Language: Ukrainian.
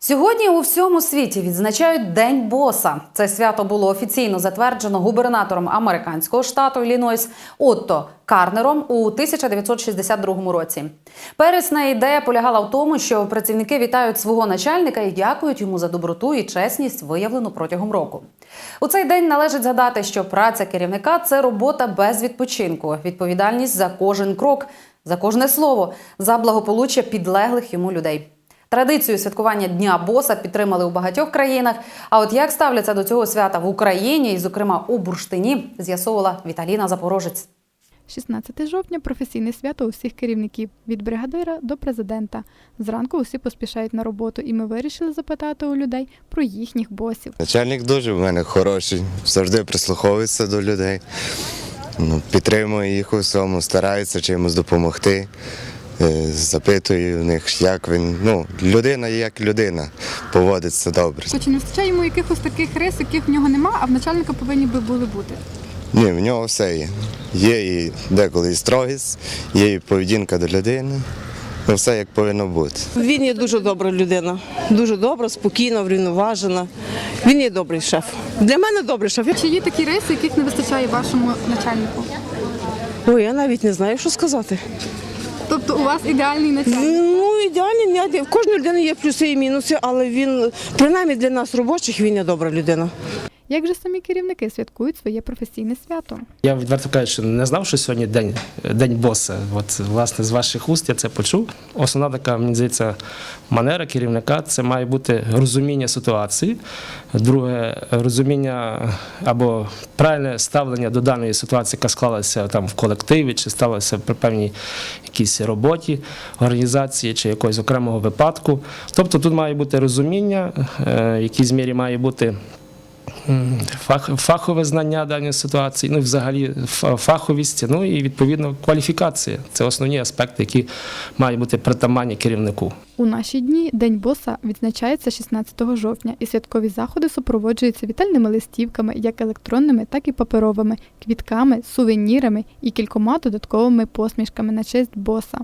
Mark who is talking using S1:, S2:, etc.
S1: Сьогодні у всьому світі відзначають День боса. Це свято було офіційно затверджено губернатором американського штату Іллінойс Отто Карнером у 1962 році. Первісна ідея полягала в тому, що працівники вітають свого начальника і дякують йому за доброту і чесність, виявлену протягом року. У цей день належить згадати, що праця керівника це робота без відпочинку, відповідальність за кожен крок, за кожне слово, за благополуччя підлеглих йому людей. Традицію святкування Дня боса підтримали у багатьох країнах. А от як ставляться до цього свята в Україні, і, зокрема, у Бурштині, з'ясовувала Віталіна Запорожець.
S2: 16 жовтня професійне свято усіх керівників від бригадира до президента. Зранку усі поспішають на роботу, і ми вирішили запитати у людей про їхніх босів.
S3: Начальник дуже в мене хороший, завжди прислуховується до людей, ну, підтримує їх у всьому, старається чимось допомогти. Е, Запитує в них, як він. Ну, людина як людина, поводиться добре.
S2: Чи не вистачає йому якихось таких рис, яких в нього нема, а в начальника повинні би були бути?
S3: Ні, в нього все є. Є і деколи і строгість, є і поведінка до людини. Ну, все як повинно бути.
S4: Він є дуже добра людина, дуже добра, спокійна, врівноважена. Він є добрий шеф. Для мене добрий шеф.
S2: Чи є такі риси, яких не вистачає вашому начальнику?
S4: Ой, я навіть не знаю, що сказати.
S2: Тобто у вас ідеальний начальник?
S4: Ну, ідеальний ні, в кожної людини є плюси і мінуси, але він, принаймні для нас робочих, він є добра людина.
S2: Як же самі керівники святкують своє професійне свято?
S5: Я відверто кажу, що не знав, що сьогодні день, день боса. От власне з ваших уст я це почув. Основна така, мені здається, манера керівника це має бути розуміння ситуації. Друге, розуміння або правильне ставлення до даної ситуації, яка склалася там в колективі, чи сталася при певній якійсь роботі організації чи якогось окремого випадку. Тобто тут має бути розуміння, е, в якійсь мірі має бути фахове знання даної ситуації, ну взагалі фа- фаховість, ну і відповідно кваліфікація. Це основні аспекти, які мають бути притаманні керівнику.
S2: У наші дні День боса відзначається 16 жовтня, і святкові заходи супроводжуються вітальними листівками, як електронними, так і паперовими, квітками, сувенірами і кількома додатковими посмішками на честь боса.